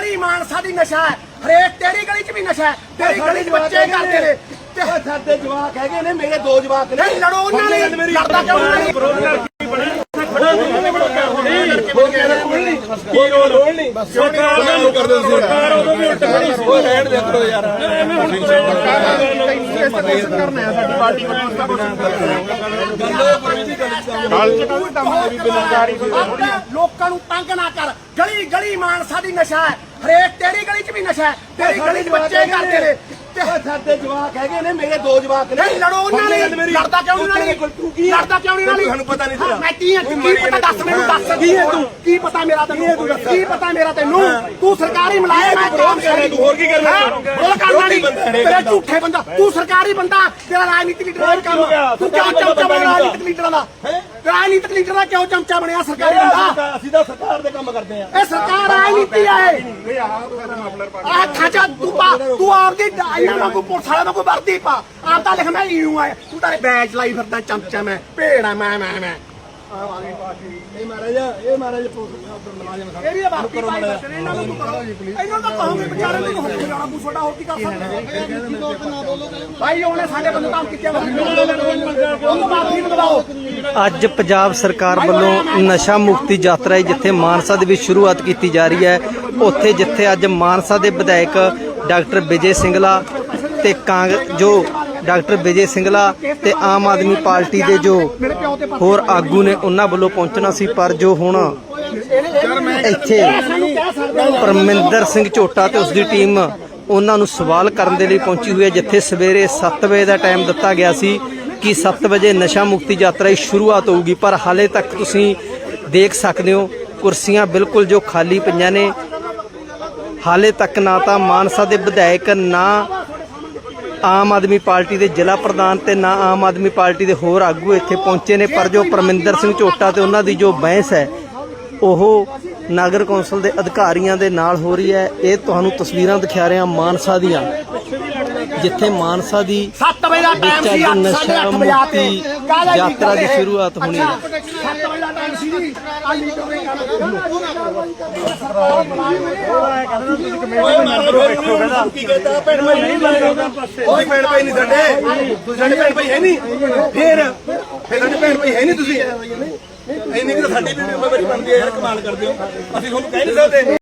ਗਲੀ ਮਾਨਸਾ ਦੀ ਨਸ਼ਾ ਹੈ। ਹਰੇਕ ਤੇਰੀ ਗਲੀ 'ਚ ਵੀ ਨਸ਼ਾ ਹੈ। ਤੇਰੀ ਗਲੀ 'ਚ ਬੱਚੇ ਕਰਦੇ ਨੇ। ਤੇ ਸਾਡੇ ਜਵਾਕ ਹੈਗੇ ਨੇ ਮੇਰੇ ਦੋ ਜਵਾਕ ਨੇ। ਨਹੀਂ ਲੜੋ ਉਹਨਾਂ ਲਈ ਲੜਦਾ ਕਿਉਂ ਉਹਨਾਂ ਲਈ ਓਏ ਰਹਿਣ ਦੇ ਕਰੋ ਯਾਰ। ਆਪਣੇ ਲੋਕਾਂ ਨੂੰ ਤੰਗ ਨਾ ਕਰ। ਗਲੀ ਗਲੀ ਮਾਨਸਾ ਦੀ ਨਸ਼ਾ ਹੈ। ਹਰੇਕ ਤੇਰੀ ਗਲੀ 'ਚ ਵੀ ਨਸ਼ਾ ਹੈ। ਤੇਰੀ ਗਲੀ 'ਚ ਬੱਚੇ ਕਰਦੇ ਨੇ। ਓਏ ਸਾਡੇ ਜਵਾਕ ਹੈਗੇ ਨੇ ਮੇਰੇ ਦੋ ਜਵਾਕ ਨੇ। ਨਹੀਂ ਲੜੋ ਉਹਨਾਂ ਲਈ। ਲੜਦਾ ਕਿਉਂ ਉਹਨਾਂ ਲਈ? ਤੂੰ ਕੀ ਲੜਦਾ ਕਿਉਂ ਨਹੀਂ ਉਹਨਾਂ ਲਈ? ਤੁਹਾਨੂੰ ਪਤਾ ਨਹੀਂ ਤੇਰਾ। ਮੈਂ ਕੀ ਹਾਂ ਕੀ ਪਤਾ ਦੱਸ ਮੈਨੂੰ ਦੱਸ। ਕੀ ਹੈ ਤੂੰ? ਕੀ ਪਤਾ ਮੇਰਾ ਤੈਨੂੰ? ਕੀ ਪਤਾ ਮੇਰਾ ਤੈਨੂੰ? ਤੂੰ ਸਰਕਾਰੀ ਮੁਲਾਜ਼ਮ ਹੈ ਵਿਰੋਧ ਕਰ ਤੂੰ ਹੋਰ ਕੀ ਕਰਨਾ? ਉਹ ਕਰਨਾ ਨਹੀਂ। ਤੇਰਾ ਝੂਠੇ ਬੰਦਾ। ਤੂੰ ਸਰਕਾਰੀ ਬੰਦਾ ਤੇਰਾ ਰਾਜਨੀਤਿਕ ਲੀਡਰ ਦਾ ਕੰਮ। ਤੂੰ ਕਿਉਂ ਚਮਚਾ ਬਣਿਆ ਰਾਜਨੀਤਿਕ ਲੀਡਰਾਂ ਦਾ। ਰਾਜਨੀਤਿਕ ਲੀਡਰ ਦਾ ਕਿਉਂ ਚਮਚਾ ਬਣਿਆ? ਸਰਕਾਰੀ ਬੰਦਾ? ਅਸੀਂ ਤਾਂ ਸਰਕਾਰ ਦੇ ਕੰਮ ਕਰਦੇ ਆ ਇਹ ਸਰਕਾਰ ਰਾਜਨੀਤੀ ਹੈ। ਆ ਖਾਜਾ ਤੂੰ ਤੂੰ ਆਪਦੀ ਇਹਨਾਂ ਵਾਂਗੂ ਪੁਲਿਸ ਵਾਲਿਆਂ ਵਾਂਗੂ ਵਰਦੀ ਪਾ। ਆਪ ਤਾਂ ਲਿਖ ਮੈਂ ਯੂ ਆ। ਤੂੰ ਤਾਂ ਬੈਜ ਲਾਈ ਫਿਰਦਾ ਚਮਚਾ ਮੈਂ। ਭੇੜਾ ਮੈਂ ਮੈਂ ਮੈਂ। ਇਹ ਮਹਾਰਾਜ ਇਹ ਮਹਾਰਾਜ ਮੁਲਾਜ਼ਮ ਇਹ ਵੀ ਵਰਦੀ ਪਾਈ ਫਿਰਦੇ ਨੇ, ਇਹਨਾਂ ਨੂੰ ਤੂੰ ਕਰੋ। ਇਹਨਾਂ ਦਾ ਕਹੋਗੇ ਵਿਚਾਰੇ ਨੂੰ ਹੁਕਮ ਜਾਣਾ ਤੂੰ ਛੋਟਾ ਹੋਰ ਕੀ ਕਰ ਸਕਦਾ? ਭਾਈ ਉਹਨੇ ਸਾਡੇ ਬੰਦੇ ਕੰਮ ਕੀਤੇ ਉਹਨੂੰ ਮਾਫੀ ਦਵਾਓ। ਅੱਜ ਪੰਜਾਬ ਸਰਕਾਰ ਵੱਲੋਂ ਨਸ਼ਾ ਮੁਕਤੀ ਯਾਤਰਾ ਹੈ ਜਿੱਥੇ ਮਾਨਸਾ ਦੇ ਵਿੱਚ ਸ਼ੁਰੂਆਤ ਕੀਤੀ ਜਾ ਰਹੀ ਹੈ। ਉੱਥੇ ਜਿੱਥੇ ਅੱਜ ਮਾਨਸਾ ਦੇ ਵਿਧਾਇਕ ਡਾਕਟਰ ਵਿਜੇ ਸਿੰਗਲਾ ਤੇ ਕਾਂਗ ਜੋ ਡਾਕਟਰ ਵਿਜੇ ਸਿੰਗਲਾ ਤੇ ਆਮ ਆਦਮੀ ਪਾਰਟੀ ਦੇ ਜੋ ਹੋਰ ਆਗੂ ਨੇ ਉਹਨਾਂ ਵੱਲੋਂ ਪਹੁੰਚਣਾ ਸੀ, ਪਰ ਜੋ ਹੁਣ ਇੱਥੇ ਪਰਮਿੰਦਰ ਸਿੰਘ ਝੋਟਾ ਤੇ ਉਸ ਦੀ ਟੀਮ ਉਹਨਾਂ ਨੂੰ ਸਵਾਲ ਕਰਨ ਦੇ ਲਈ ਪਹੁੰਚੀ ਹੋਈ ਹੈ, ਜਿੱਥੇ ਸਵੇਰੇ 7 ਵਜੇ ਦਾ ਟਾਈਮ ਦਿੱਤਾ ਗਿਆ ਸੀ ਕਿ 7 ਵਜੇ ਨਸ਼ਾ ਮੁਕਤੀ ਯਾਤਰਾ ਦੀ ਸ਼ੁਰੂਆਤ ਹੋਊਗੀ, ਪਰ ਹਾਲੇ ਤੱਕ ਤੁਸੀਂ ਦੇਖ ਸਕਦੇ ਹੋ, ਕੁਰਸੀਆਂ ਬਿਲਕੁਲ ਜੋ ਖਾਲੀ ਪਈਆਂ ਨੇ। ਹਾਲੇ ਤੱਕ ਨਾ ਤਾਂ ਮਾਨਸਾ ਦੇ ਵਿਧਾਇਕ, ਨਾ ਆਮ ਆਦਮੀ ਪਾਰਟੀ ਦੇ ਜ਼ਿਲ੍ਹਾ ਪ੍ਰਧਾਨ ਤੇ ਨਾ ਆਮ ਆਦਮੀ ਪਾਰਟੀ ਦੇ ਹੋਰ ਆਗੂ ਇੱਥੇ ਪਹੁੰਚੇ ਨੇ, ਪਰ ਜੋ ਪਰਮਿੰਦਰ ਸਿੰਘ ਝੋਟਾ ਤੇ ਉਹਨਾਂ ਦੀ ਜੋ ਬਹਿਸ ਹੈ, ਉਹ ਨਗਰ ਕੌਂਸਲ ਦੇ ਅਧਿਕਾਰੀਆਂ ਦੇ ਨਾਲ ਹੋ ਰਹੀ ਹੈ। ਇਹ ਤੁਹਾਨੂੰ ਤਸਵੀਰਾਂ ਦਿਖਾ ਰਿਹਾ ਮਾਨਸਾ ਦੀਆਂ। ਜਿੱਥੇ ਮਾਨਸਾ ਦੀ 7 ਵਜੇ ਦਾ ਟਾਈਮ ਸੀ ਅੱਜ 8 ਨਸ਼ਾ ਅੱਠ ਵਜੇ ਆ ਕੇ ਮੁਕਤੀ ਕਾਹਦਾ ਜੀ ਯਾਤਰਾ ਦੀ? ਸ਼ੁਰੂਆਤ ਹੋਣੀ ਹੈ। ਅੱਛਾ, 7 ਵਜੇ ਦਾ ਟਾਈਮ ਸੀ ਜੀ ਅੱਜ ਭਾਈ ਨਹੀਂ ਲੱਗਦਾ ਕੋਈ ਭੈਣ ਭਾਈ ਨਹੀਂ ਸਾਡੇ ਤੁਸੀਂ ਸਾਡੇ ਭੈਣ ਭਾਈ ਹੈ ਨਹੀਂ ਫੇਰ ਫੇਰ ਸਾਡੇ ਭੈਣ ਭਾਈ ਹੈ ਨਹੀਂ ਤੁਸੀਂ ਇੰਨੀ ਕਿ ਤਾਂ ਸਾਡੀ ਵੀ ਬੜੀ ਬਣਦੀ ਹੈ ਯਾਰ ਕਮਾਲ ਕਰਦੇ ਹੋ ਅਸੀਂ ਤੁਹਾਨੂੰ ਕਹਿ ਨਹੀਂ ਸਕਦੇ